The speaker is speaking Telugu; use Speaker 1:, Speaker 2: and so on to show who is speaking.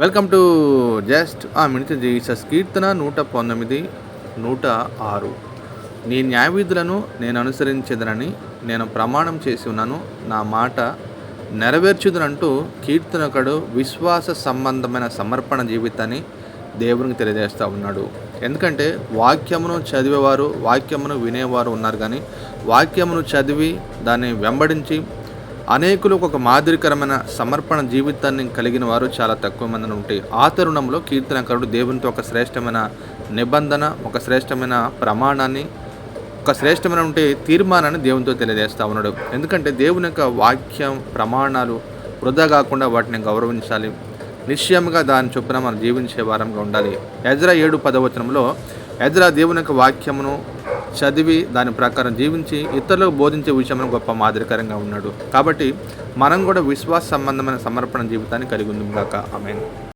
Speaker 1: వెల్కమ్ టు జస్ట్ ఆ మినిత జీసస్ కీర్తన నూట పంతొమ్మిది నూట ఆరు. నీ న్యాయవిధులను నేను అనుసరించేదనని నేను ప్రమాణం చేసి ఉన్నాను. నా మాట నెరవేర్చుదనంటూ కీర్తనకుడు విశ్వాస సంబంధమైన సమర్పణ జీవితాన్ని దేవునికి తెలియజేస్తూ ఉన్నాడు. ఎందుకంటే వాక్యమును చదివేవారు వాక్యమును వినేవారు ఉన్నారు కానీ వాక్యమును చదివి దాన్ని వెంబడించి అనేకులకు ఒక మాదిరికరమైన సమర్పణ జీవితాన్ని కలిగిన వారు చాలా తక్కువ మందిని ఉంటాయి ఆ తరుణంలో కీర్తనకారుడు దేవునితో ఒక శ్రేష్టమైన నిబంధన ఒక శ్రేష్టమైన ప్రమాణాన్ని ఒక శ్రేష్టమైన ఉంటే తీర్మానాన్ని దేవునితో తెలియజేస్తా ఉన్నాడు. ఎందుకంటే దేవుని యొక్క వాక్యం ప్రమాణాలు వృధా కాకుండా వాటిని గౌరవించాలి. నిశ్చయముగా దాని చొప్పున మనం జీవించే వారంగా ఉండాలి. ఎజ్రా ఏడు పదవచనంలో ఎదురా దేవుని యొక్క వాక్యమును చదివి దాని ప్రకారం జీవించి ఇతరులకు బోధించే విషయంలో గొప్ప మాదిరికరంగా ఉన్నాడు. కాబట్టి మనం కూడా విశ్వాస సంబంధమైన సమర్పణ జీవితాన్ని కలిగి ఉందాం కాక ఆమె